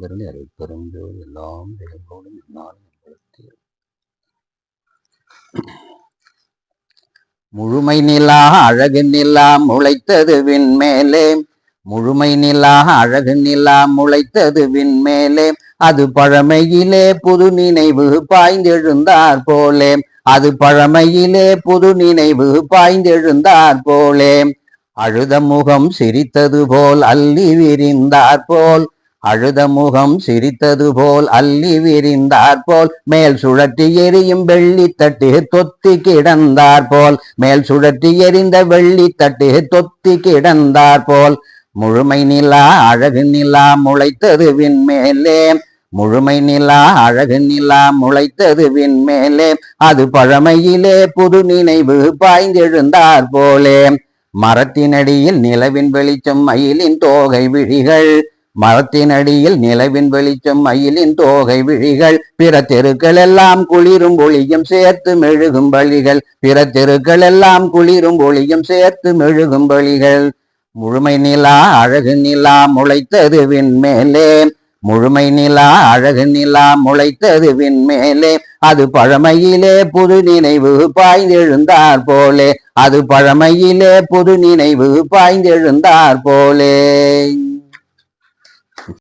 பெருங்கருணை அருள் பெருஞ்சோதி எல்லாம் தேவரோடும் என்னாலும் எங்களுக்கு முழுமை நிலா அழகு நிலா முளைத்தது விண்மேலே. முழுமை நிலா அழகு நிலா முளைத்தது விண்மேலே. அது பழமையிலே புது நினைவு பாய்ந்தெழுந்தார் போலே. அது பழமையிலே புது நினைவு பாய்ந்தெழுந்தார் போலே. அழுத முகம் சிரித்தது போல் அள்ளி விரிந்தார் போல். அழுத முகம் சிரித்தது போல் அள்ளி விரிந்தார் போல். மேல் சுழற்றி எரியும் வெள்ளித்தட்டு தொத்தி கிடந்தார் போல். மேல் சுழற்றி எரிந்த வெள்ளித்தட்டு தொத்தி கிடந்தார் போல். முழுமை நிலா அழகு நிலா முளைத்தது விண்மேலே. முழுமை நிலா அழகு நிலா முளைத்தது விண்மேலே. அது பழமையிலே புது நினைவு பாய்ந்தெழுந்தார் போலே. மரத்தினடியில் நிலவின் வெளிச்சம் மயிலின் தோகை விழிகள். மரத்தினடியில் நிலவின் வெளிச்சம் மயிலின் தோகை விழிகள் பிற தெருக்கள் எல்லாம் குளிரும் ஒளியும் சேர்த்து மெழுகும் வழிகள் பிற தெருக்கள் எல்லாம் குளிரும் ஒளியும் சேர்த்து மெழுகும் வழிகள். முழுமை நிலா அழகு நிலா முளைத்தது விண்மேலே முழுமை நிலா அழகு நிலா முளைத்தது விண்மேலே அது பழமையிலே புது நினைவு பாய்ந்தெழுந்தார் போலே. அது பழமையிலே புது நினைவு பாய்ந்தெழுந்தார் போலே.